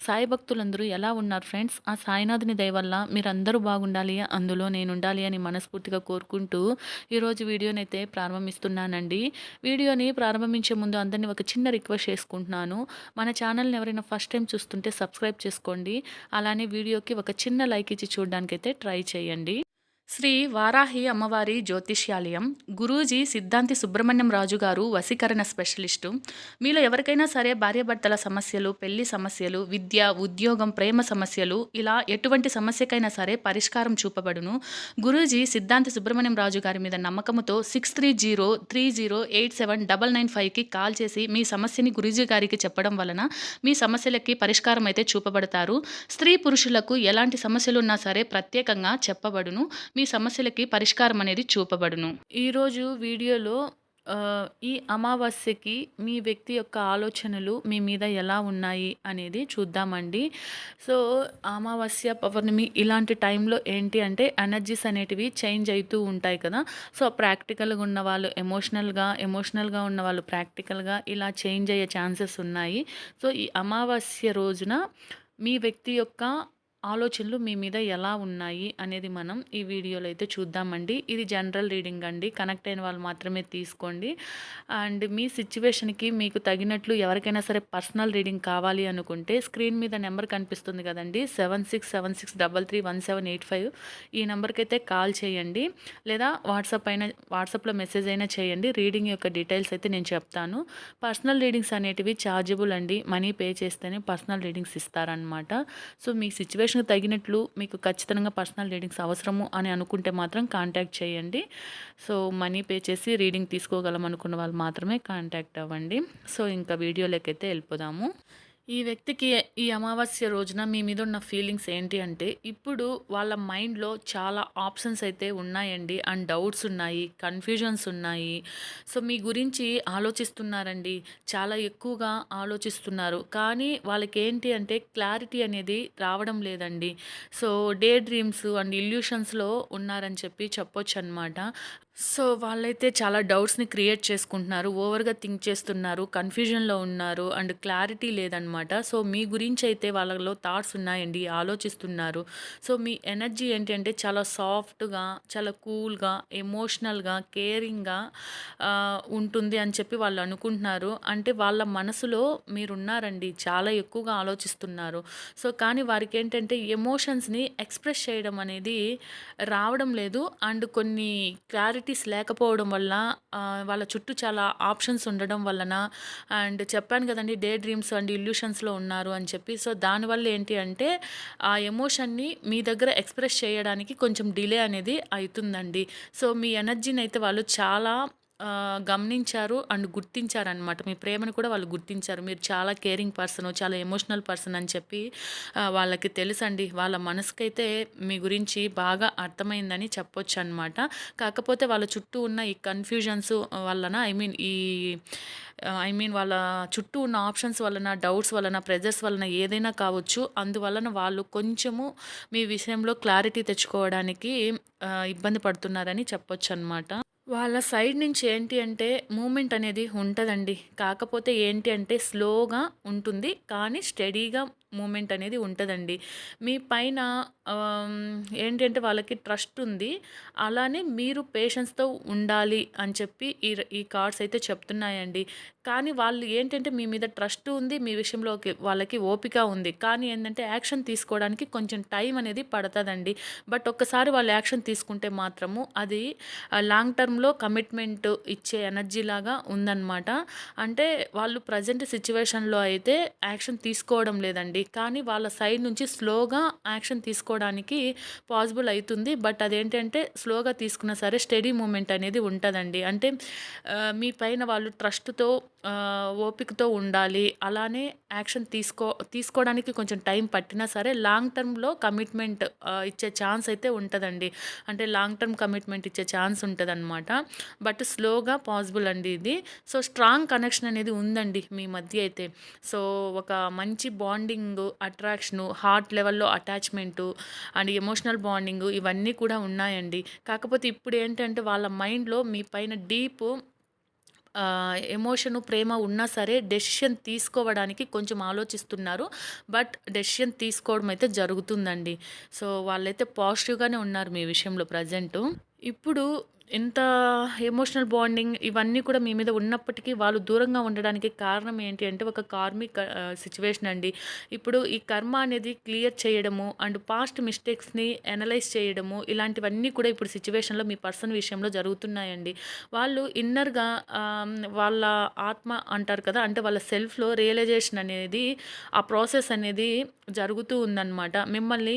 సాయి భక్తులందరూ ఎలా ఉన్నారు ఫ్రెండ్స్? ఆ సాయినాథుని దయ వల్ల మీరందరూ బాగుండాలి అందులో నేను ఉండాలి అని మనస్ఫూర్తిగా కోరుకుంటూ ఈరోజు వీడియోనైతే ప్రారంభిస్తున్నానండి. వీడియోని ప్రారంభించే ముందు అందరినీ ఒక చిన్న రిక్వెస్ట్ చేసుకుంటున్నాను. మన ఛానల్ని ఎవరైనా ఫస్ట్ టైం చూస్తుంటే సబ్స్క్రైబ్ చేసుకోండి. అలానే వీడియోకి ఒక చిన్న లైక్ ఇచ్చి చూడడానికైతే ట్రై చేయండి. శ్రీ వారాహి అమ్మవారి జ్యోతిష్యాలయం గురూజీ సిద్ధాంతి సుబ్రహ్మణ్యం రాజు గారు స్పెషలిస్టు. మీలో ఎవరికైనా సరే భార్యాభర్తల సమస్యలు పెళ్ళి సమస్యలు విద్య ఉద్యోగం ప్రేమ సమస్యలు ఇలా ఎటువంటి సమస్యకైనా సరే పరిష్కారం చూపబడును. గురూజీ సిద్ధాంతి సుబ్రహ్మణ్యం రాజు గారి మీద నమ్మకంతో six three zero three zero eight seven double nine ఫైవ్కి కాల్ చేసి మీ సమస్యని గురూజీ గారికి చెప్పడం వలన మీ సమస్యలకి పరిష్కారం అయితే చూపబడతారు. స్త్రీ పురుషులకు ఎలాంటి సమస్యలు ఉన్నా సరే ప్రత్యేకంగా చెప్పబడును. మీ సమస్యలకి పరిష్కారం అనేది చూపబడును. ఈరోజు వీడియోలో ఈ అమావాస్యకి మీ వ్యక్తి యొక్క ఆలోచనలు మీ మీద ఎలా ఉన్నాయి అనేది చూద్దామండి. సో అమావాస్య పౌర్ణమి ఇలాంటి టైంలో ఏంటి అంటే ఎనర్జీస్ అనేటివి చేంజ్ అవుతూ ఉంటాయి కదా. సో ప్రాక్టికల్గా ఉన్న వాళ్ళు ఎమోషనల్గా ఎమోషనల్గా ఉన్న వాళ్ళు ప్రాక్టికల్గా ఇలా చేంజ్ అయ్యే ఛాన్సెస్ ఉన్నాయి. సో ఈ అమావాస్య రోజున మీ వ్యక్తి యొక్క ఆలోచనలు మీ మీద ఎలా ఉన్నాయి అనేది మనం ఈ వీడియోలో అయితే చూద్దామండి. ఇది జనరల్ రీడింగ్ అండి. కనెక్ట్ అయిన వాళ్ళు మాత్రమే తీసుకోండి. అండ్ మీ సిచ్యువేషన్కి మీకు తగినట్లు ఎవరికైనా సరే పర్సనల్ రీడింగ్ కావాలి అనుకుంటే స్క్రీన్ మీద నెంబర్ కనిపిస్తుంది కదండి. Seven six seven six double three one seven eight five ఈ నెంబర్కి అయితే కాల్ చేయండి. లేదా వాట్సాప్ అయినా వాట్సాప్లో మెసేజ్ అయినా చేయండి. రీడింగ్ యొక్క డీటెయిల్స్ అయితే నేను చెప్తాను. పర్సనల్ రీడింగ్స్ అనేటివి ఛార్జబుల్ అండి. మనీ పే చేస్తేనే పర్సనల్ రీడింగ్స్ ఇస్తారనమాట సో మీ సిచ్యువేషన్కి తగినట్లు మీకు ఖచ్చితంగా పర్సనల్ రీడింగ్స్ అవసరము అని అనుకుంటే మాత్రం కాంటాక్ట్ చేయండి. సో మనీ పే చేసి రీడింగ్ తీసుకోగలం అనుకున్న వాళ్ళు మాత్రమే కాంటాక్ట్ అవ్వండి. సో ఇంకా వీడియోలోకైతే వెళ్ళిపోదాము. ఈ వ్యక్తికి ఈ అమావాస్య రోజున మీ మీద ఉన్న ఫీలింగ్స్ ఏంటి అంటే ఇప్పుడు వాళ్ళ మైండ్లో చాలా ఆప్షన్స్ అయితే ఉన్నాయండి. అండ్ డౌట్స్ ఉన్నాయి కన్ఫ్యూజన్స్ ఉన్నాయి. సో మీ గురించి ఆలోచిస్తున్నారండి. చాలా ఎక్కువగా ఆలోచిస్తున్నారు. కానీ వాళ్ళకి ఏంటి అంటే క్లారిటీ అనేది రావడం లేదండి. సో డే డ్రీమ్స్ అండ్ ఇల్యూషన్స్లో ఉన్నారని చెప్పి చెప్పొచ్చు అనమాట సో వాళ్ళైతే చాలా డౌట్స్ని క్రియేట్ చేసుకుంటున్నారు. ఓవర్గా థింక్ చేస్తున్నారు. కన్ఫ్యూజన్లో ఉన్నారు. అండ్ క్లారిటీ లేదనమాట సో మీ గురించి అయితే వాళ్ళలో థాట్స్ ఉన్నాయండి ఆలోచిస్తున్నారు. సో మీ ఎనర్జీ ఏంటంటే చాలా సాఫ్ట్గా చాలా కూల్గా ఎమోషనల్గా కేరింగ్గా ఉంటుంది అని చెప్పి వాళ్ళు అనుకుంటున్నారు. అంటే వాళ్ళ మనసులో మీరున్నారండి చాలా ఎక్కువగా ఆలోచిస్తున్నారు. సో కానీ వారికి ఏంటంటే ఎమోషన్స్ని ఎక్స్ప్రెస్ చేయడం అనేది రావడం లేదు. అండ్ కొన్ని క్లారిటీస్ లేకపోవడం వల్ల వాళ్ళ చుట్టూ చాలా ఆప్షన్స్ ఉండడం వలన అండ్ చెప్పాను కదండి డే డ్రీమ్స్ అండ్ ఎమోషన్స్లో ఉన్నారు అని చెప్పి. సో దానివల్ల ఏంటి అంటే ఆ ఎమోషన్ని మీ దగ్గర ఎక్స్ప్రెస్ చేయడానికి కొంచెం డిలే అనేది అవుతుందండి. సో మీ ఎనర్జీని అయితే వాళ్ళు చాలా గమనించారు అండ్ గుర్తించారు అనమాట మీ ప్రేమను కూడా వాళ్ళు గుర్తించారు. మీరు చాలా కేరింగ్ పర్సన్ చాలా ఎమోషనల్ పర్సన్ అని చెప్పి వాళ్ళకి తెలుసండి. వాళ్ళ మనసుకైతే మీ గురించి బాగా అర్థమైందని చెప్పొచ్చు అనమాట కాకపోతే వాళ్ళ చుట్టూ ఉన్న ఈ కన్ఫ్యూజన్స్ వలన ఐ మీన్ ఈ ఐ మీన్ వాళ్ళ చుట్టూ ఉన్న ఆప్షన్స్ వలన డౌట్స్ వలన ప్రెజర్స్ వలన ఏదైనా కావచ్చు. అందువలన వాళ్ళు కొంచెము మీ విషయంలో క్లారిటీ తెచ్చుకోవడానికి ఇబ్బంది పడుతున్నారని చెప్పొచ్చు అనమాట వాళ్ళ సైడ్ నుంచి ఏంటి అంటే మూమెంట్ అనేది ఉంటుందండి. కాకపోతే ఏంటి అంటే స్లోగా ఉంటుంది కానీ స్టడీగా మూమెంట్ అనేది ఉంటుందండి. మీ పైన ఏంటంటే వాళ్ళకి ట్రస్ట్ ఉంది. అలానే మీరు పేషెన్స్తో ఉండాలి అని చెప్పి ఈ ఈ కార్డ్స్ అయితే చెప్తున్నాయండి. కానీ వాళ్ళు ఏంటంటే మీ మీద ట్రస్ట్ ఉంది మీ విషయంలో వాళ్ళకి ఓపిక ఉంది. కానీ ఏంటంటే యాక్షన్ తీసుకోవడానికి కొంచెం టైం అనేది పడుతుందండి. బట్ ఒక్కసారి వాళ్ళు యాక్షన్ తీసుకుంటే మాత్రము అది లాంగ్ టర్మ్లో కమిట్మెంట్ ఇచ్చే ఎనర్జీ లాగా ఉందన్నమాట. అంటే వాళ్ళు ప్రజెంట్ సిచ్యువేషన్లో అయితే యాక్షన్ తీసుకోవడం లేదండి. కానీ వాళ్ళ సైడ్ నుంచి స్లోగా యాక్షన్ తీసుకోవడానికి పాసిబుల్ అవుతుంది. బట్ అదేంటంటే స్లోగా తీసుకున్నా సరే స్టడీ మూమెంట్ అనేది ఉంటుందండి. అంటే మీ పైన వాళ్ళు ట్రస్ట్తో ఓపికతో ఉండాలి. అలానే యాక్షన్ తీసుకో తీసుకోవడానికి కొంచెం టైం పట్టినా సరే లాంగ్ టర్మ్లో కమిట్మెంట్ ఇచ్చే ఛాన్స్ అయితే ఉంటుందండి. అంటే లాంగ్ టర్మ్ కమిట్మెంట్ ఇచ్చే ఛాన్స్ ఉంటుందన్నమాట. బట్ స్లోగా పాసిబుల్ అండి ఇది. సో స్ట్రాంగ్ కనెక్షన్ అనేది ఉందండి మీ మధ్య అయితే. సో ఒక మంచి బాండింగ్ ఫీలింగు అట్రాక్షను హార్ట్ లెవెల్లో అటాచ్మెంటు అండ్ ఎమోషనల్ బాండింగు ఇవన్నీ కూడా ఉన్నాయండి. కాకపోతే ఇప్పుడు ఏంటంటే వాళ్ళ మైండ్లో మీ పైన డీప్ ఎమోషను ప్రేమ ఉన్నా సరే డెసిషన్ తీసుకోవడానికి కొంచెం ఆలోచిస్తున్నారు. బట్ డెసిషన్ తీసుకోవడం అయితే జరుగుతుందండి. సో వాళ్ళైతే పాజిటివ్గానే ఉన్నారు మీ విషయంలో ప్రజెంటు ఇప్పుడు ఇంత ఎమోషనల్ బాండింగ్ ఇవన్నీ కూడా మీ మీద ఉన్నప్పటికీ వాళ్ళు దూరంగా ఉండడానికి కారణం ఏంటి అంటే ఒక కార్మిక్ సిచ్యువేషన్ అండి. ఇప్పుడు ఈ కర్మ అనేది క్లియర్ చేయడము అండ్ పాస్ట్ మిస్టేక్స్ని అనలైజ్ చేయడము ఇలాంటివన్నీ కూడా ఇప్పుడు సిచ్యువేషన్లో మీ పర్సన్ విషయంలో జరుగుతున్నాయండి. వాళ్ళు ఇన్నర్గా వాళ్ళ ఆత్మ అంటారు కదా అంటే వాళ్ళ సెల్ఫ్లో రియలైజేషన్ అనేది ఆ ప్రాసెస్ అనేది జరుగుతూ ఉందన్నమాట. మిమ్మల్ని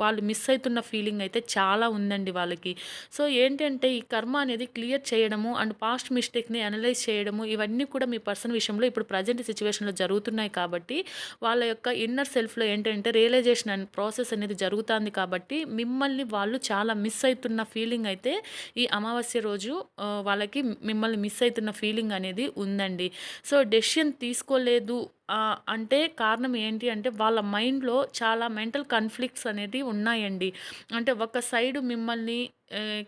వాళ్ళు మిస్ అవుతున్న ఫీలింగ్ అయితే చాలా ఉందండి వాళ్ళకి. సో ఏంటంటే ఈ కర్మ అనేది క్లియర్ చేయడము అండ్ పాస్ట్ మిస్టేక్ని అనలైజ్ చేయడము ఇవన్నీ కూడా మీ పర్సన్ విషయంలో ఇప్పుడు ప్రజెంట్ సిచ్యువేషన్లో జరుగుతున్నాయి కాబట్టి వాళ్ళ యొక్క ఇన్నర్ సెల్ఫ్లో ఏంటంటే రియలైజేషన్ అండ్ ప్రాసెస్ అనేది జరుగుతుంది కాబట్టి మిమ్మల్ని వాళ్ళు చాలా మిస్ అవుతున్న ఫీలింగ్ అయితే ఈ అమావాస్య రోజు వాళ్ళకి మిమ్మల్ని మిస్ అవుతున్న ఫీలింగ్ అనేది ఉందండి. సో డెసిషన్ తీసుకోలేదు అంటే కారణం ఏంటి అంటే వాళ్ళ మైండ్లో చాలా మెంటల్ కన్ఫ్లిక్ట్స్ అనేది ఉన్నాయండి. అంటే ఒక సైడ్ మిమ్మల్ని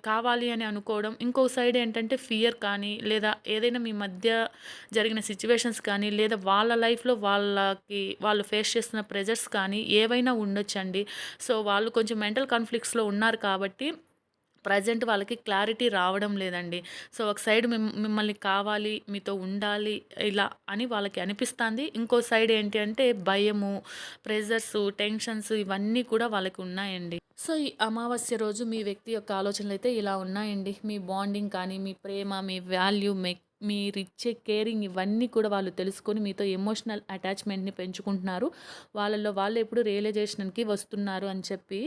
కావాలి అని అనుకోవడం ఇంకో సైడ్ ఏంటంటే ఫియర్ కానీ లేదా ఏదైనా మీ మధ్య జరిగిన సిచ్యువేషన్స్ కానీ లేదా వాళ్ళ లైఫ్లో వాళ్ళకి వాళ్ళు ఫేస్ చేస్తున్న ప్రెజర్స్ కానీ ఏవైనా ఉండొచ్చండి. సో వాళ్ళు కొంచెం మెంటల్ కాన్ఫ్లిక్ట్స్లో ఉన్నారు కాబట్టి ప్రజెంట్ వాళ్ళకి క్లారిటీ రావడం లేదండి. సో ఒక సైడ్ మిమ్మల్ని కావాలి మీతో ఉండాలి ఇలా అని వాళ్ళకి అనిపిస్తుంది. ఇంకో సైడ్ ఏంటి అంటే భయము ప్రెజర్స్ టెన్షన్స్ ఇవన్నీ కూడా వాళ్ళకి ఉన్నాయండి. సో ఈ అమావాస్య రోజు మీ వ్యక్తి యొక్క ఆలోచనలు అయితే ఇలా ఉన్నాయండి. మీ బాండింగ్ కానీ మీ ప్రేమ మీ వాల్యూ మీ మీరిచ్చే కేరింగ్ ఇవన్నీ కూడా వాళ్ళు తెలుసుకొని మీతో ఎమోషనల్ అటాచ్మెంట్ని పెంచుకుంటున్నారు. వాళ్ళల్లో వాళ్ళు ఎప్పుడు రియలైజేషన్కి వస్తున్నారు అని చెప్పి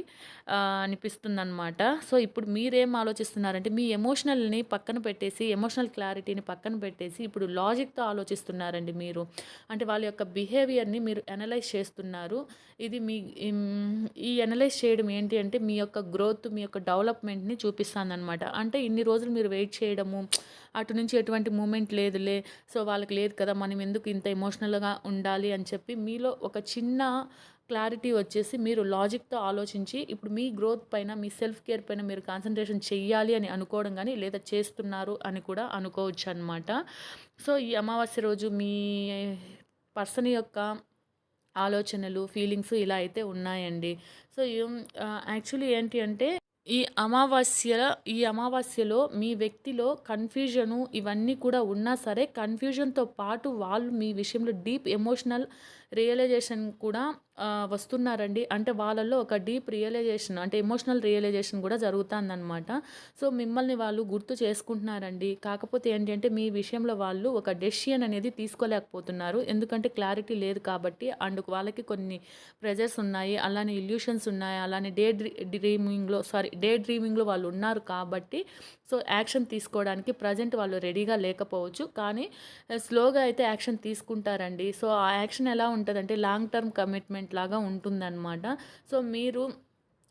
అనిపిస్తుంది అనమాట సో ఇప్పుడు మీరేం ఆలోచిస్తున్నారంటే మీ ఎమోషనల్ని పక్కన పెట్టేసి ఎమోషనల్ క్లారిటీని పక్కన పెట్టేసి ఇప్పుడు లాజిక్తో ఆలోచిస్తున్నారండి మీరు. అంటే వాళ్ళ యొక్క బిహేవియర్ని మీరు అనలైజ్ చేస్తున్నారు. ఇది మీ ఈ అనలైజ్ చేయడం ఏంటి అంటే మీ యొక్క గ్రోత్ మీ యొక్క డెవలప్మెంట్ని చూపిస్తుంది అనమాట అంటే ఇన్ని రోజులు మీరు వెయిట్ చేయడము అటు నుంచి ఎటువంటి మూమెంట్ లేదులే సో వాళ్ళకి లేదు కదా మనం ఎందుకు ఇంత ఎమోషనల్గా ఉండాలి అని చెప్పి మీలో ఒక చిన్న క్లారిటీ వచ్చేసి మీరు లాజిక్తో ఆలోచించి ఇప్పుడు మీ గ్రోత్ పైన మీ సెల్ఫ్ కేర్ పైన మీరు కాన్సన్ట్రేషన్ చెయ్యాలి అని అనుకోవడం కానీ లేదా చేస్తున్నారు అని కూడా అనుకోవచ్చు అనమాట సో ఈ అమావాస్య రోజు మీ పర్సన్ యొక్క ఆలోచనలు ఫీలింగ్స్ ఇలా అయితే ఉన్నాయండి. సో యాక్చువల్లీ ఏంటి అంటే ఈ అమావాస్య ఈ అమావాస్యలో మీ వ్యక్తిలో కన్ఫ్యూజను ఇవన్నీ కూడా ఉన్నా సరే కన్ఫ్యూజన్తో పాటు వాళ్ళు మీ విషయంలో డీప్ ఎమోషనల్ రియలైజేషన్ కూడా వస్తున్నారండి. అంటే వాళ్ళల్లో ఒక డీప్ రియలైజేషన్ అంటే ఎమోషనల్ రియలైజేషన్ కూడా జరుగుతుందన్నమాట. సో మిమ్మల్ని వాళ్ళు గుర్తు చేసుకుంటున్నారండి. కాకపోతే ఏంటంటే మీ విషయంలో వాళ్ళు ఒక డెసిషన్ అనేది తీసుకోలేకపోతున్నారు. ఎందుకంటే క్లారిటీ లేదు కాబట్టి అండ్ వాళ్ళకి కొన్ని ప్రెజర్స్ ఉన్నాయి అలానే ఇల్యూషన్స్ ఉన్నాయి అలానే డే డ్రీమింగ్లో సారీ డే డ్రీమింగ్లో వాళ్ళు ఉన్నారు కాబట్టి సో యాక్షన్ తీసుకోవడానికి ప్రజెంట్ వాళ్ళు రెడీగా లేకపోవచ్చు. కానీ స్లోగా అయితే యాక్షన్ తీసుకుంటారండి. సో ఆ యాక్షన్ ఎలా ఉంటుందంటే లాంగ్ టర్మ్ కమిట్మెంట్ లాగా ఉంటుందన్నమాట. సో మీరు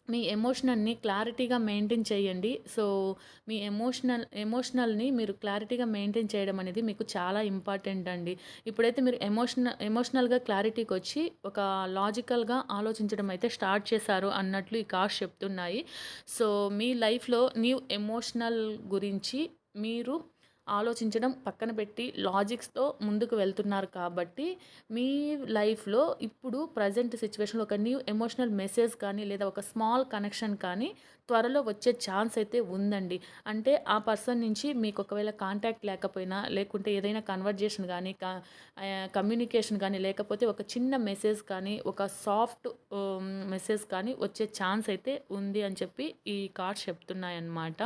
మీ ఎమోషనల్ని క్లారిటీగా మెయింటైన్ చేయండి. సో మీ ఎమోషనల్ ఎమోషనల్ని మీరు క్లారిటీగా మెయింటైన్ చేయడం అనేది మీకు చాలా ఇంపార్టెంట్ అండి. ఇప్పుడైతే మీరు ఎమోషనల్ ఎమోషనల్గా క్లారిటీకి వచ్చి ఒక లాజికల్గా ఆలోచించడం అయితే స్టార్ట్ చేశారు అన్నట్లు ఈ కాస్ట్ చెప్తున్నాయి. సో మీ లైఫ్లో న్యూ ఎమోషనల్ గురించి మీరు ఆలోచించడం పక్కన పెట్టి లాజిక్స్తో ముందుకు వెళ్తున్నారు కాబట్టి మీ లైఫ్లో ఇప్పుడు ప్రజెంట్ సిచ్యువేషన్లో ఒక న్యూ ఎమోషనల్ మెసేజ్ కానీ లేదా ఒక స్మాల్ కనెక్షన్ కానీ త్వరలో వచ్చే ఛాన్స్ అయితే ఉందండి. అంటే ఆ పర్సన్ నుంచి మీకు ఒకవేళ కాంటాక్ట్ లేకపోయినా లేకుంటే ఏదైనా కన్వర్జేషన్ కానీ కమ్యూనికేషన్ కానీ లేకపోతే ఒక చిన్న మెసేజ్ కానీ ఒక సాఫ్ట్ మెసేజ్ కానీ వచ్చే ఛాన్స్ అయితే ఉంది అని చెప్పి ఈ కార్డ్స్ చెప్తున్నాయన్నమాట.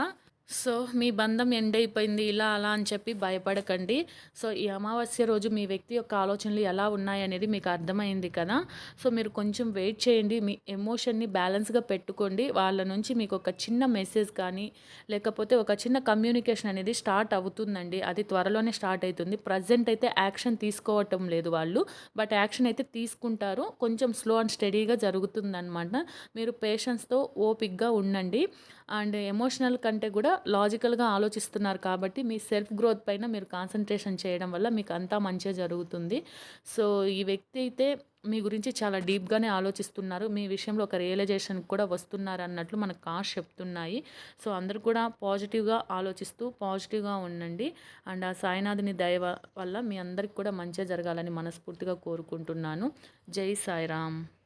సో మీ బంధం ఎండ్ అయిపోయింది ఇలా అలా అని చెప్పి భయపడకండి. సో ఈ అమావాస్య రోజు మీ వ్యక్తి యొక్క ఆలోచనలు ఎలా ఉన్నాయనేది మీకు అర్థమైంది కదా. సో మీరు కొంచెం వెయిట్ చేయండి. మీ ఎమోషన్ని బ్యాలెన్స్గా పెట్టుకోండి. వాళ్ళ నుంచి మీకు ఒక చిన్న మెసేజ్ కానీ లేకపోతే ఒక చిన్న కమ్యూనికేషన్ అనేది స్టార్ట్ అవుతుందండి. అది త్వరలోనే స్టార్ట్ అవుతుంది. ప్రజెంట్ అయితే యాక్షన్ తీసుకోవటం లేదు వాళ్ళు. బట్ యాక్షన్ అయితే తీసుకుంటారు. కొంచెం స్లో అండ్ స్టడీగా జరుగుతుందన్నమాట. మీరు పేషెన్స్తో ఓపిక్గా ఉండండి. అండ్ ఎమోషనల్ కంటే కూడా లాజికల్గా ఆలోచిస్తున్నారు కాబట్టి మీ సెల్ఫ్ గ్రోత్ పైన మీరు కాన్సన్ట్రేషన్ చేయడం వల్ల మీకు అంతా మంచిగా జరుగుతుంది. సో ఈ వ్యక్తి అయితే మీ గురించి చాలా డీప్గానే ఆలోచిస్తున్నారు. మీ విషయంలో ఒక రియలైజేషన్ కూడా వస్తున్నారు అన్నట్లు మనకు కాస్ట్ చెప్తున్నాయి. సో అందరూ కూడా పాజిటివ్గా ఆలోచిస్తూ పాజిటివ్గా ఉండండి. అండ్ ఆ సాయినాథుని దయ వల్ల మీ అందరికి కూడా మంచిగా జరగాలని మనస్ఫూర్తిగా కోరుకుంటున్నాను. జై సాయిరామ్.